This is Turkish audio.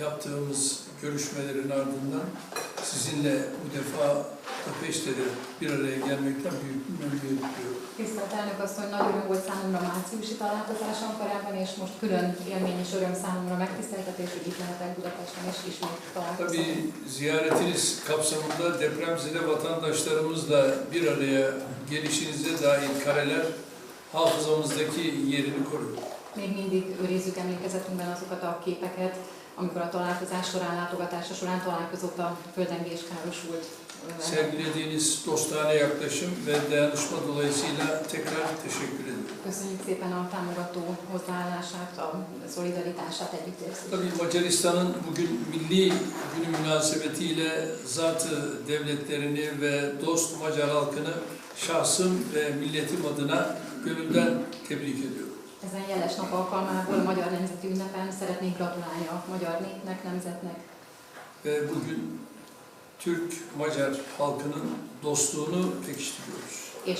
yaptığımız görüşmelerin ardından sizinle bu defa Budapeşte'de bir araya gelmekten büyük memnuniyet duyuyorum. Tisztelt elnök asszony, nagy öröm volt számomra márciusi találkozásom korábban, és most külön élmény és öröm számomra megtiszteltetés, hogy itt lehetek Budapesten, és ismét találkozom. Tabii ziyaretiniz kapsamında depremzede vatandaşlarımızla bir araya gelişinize dair kareler hafızamızdaki yerini koruyor. Még mindig őrizzük emlékezetünkben azokat a képeket, amikor a találkozás során, látogatása során találkozott a földrengés károsult Sergilediğiniz dostane yaklaşım ve dayanışma dolayısıyla tekrar teşekkür ederim. Köszönjük szépen a támogató hozzáállását, a szolidaritását, együttérzését. Tabii Macaristan'ın bugün milli günü münasebetiyle zatı devletlerini ve dost Macar halkını şahsım ve milletim adına gönülden tebrik ediyorum. Ezen jeles nap alkalmából a Magyar Nemzeti Ünnepen szeretnék gratulálni a magyar népnek, nemzetnek, Ve bugün Türk-Macar halkının dostluğunu pekiştiriyoruz. és